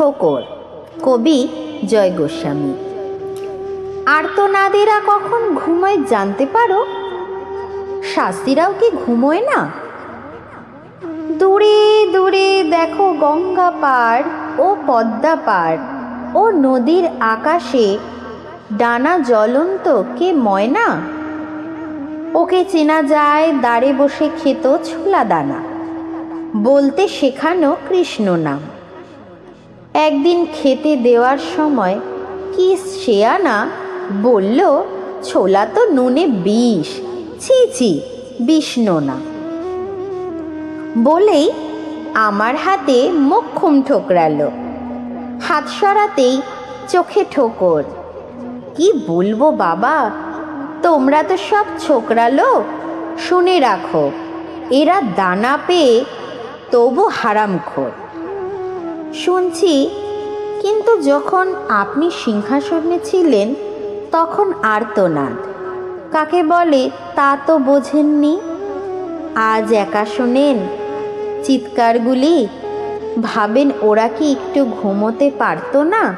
ঠোকর কবি জয় গোস্বামী। আর্তনাদেরা কখন ঘুমোয় জানতে পারো? শাস্তিরাও কি ঘুমোয় না? দূরে দূরে দেখো গঙ্গা পার ও পদ্মা পার ও নদীর আকাশে ডানা জ্বলন্ত কে ময়না ওকে চেনা যায় দাঁড়ে বসে খেত ছোলা দানা। বলতে শেখানো কৃষ্ণ নাম। একদিন খেতে দেওয়ার সময়, কি শেয়ানা বলল, ছোলা তো নুনে বিষ। ছি ছি বিষ্ণু না বলেই আমার হাতে মুখুম ঠোকরালো। হাত সরাতেই চোখে ঠোকর। কি বলব বাবা? তোমরা তো সব ছোকরালো শুনে রাখো, এরা দানা পেয়ে তবু হারামখোর। শুনছি, কিন্তু যখন আপনি সিংহাসনে ছিলেন, তখন আর্তনাদ কাকে বলে তা তো বোঝেননি। আজ একা শোনেন, চিৎকারগুলি। ভাবেন ওরা কি একটু ঘুমোতে পারতো না?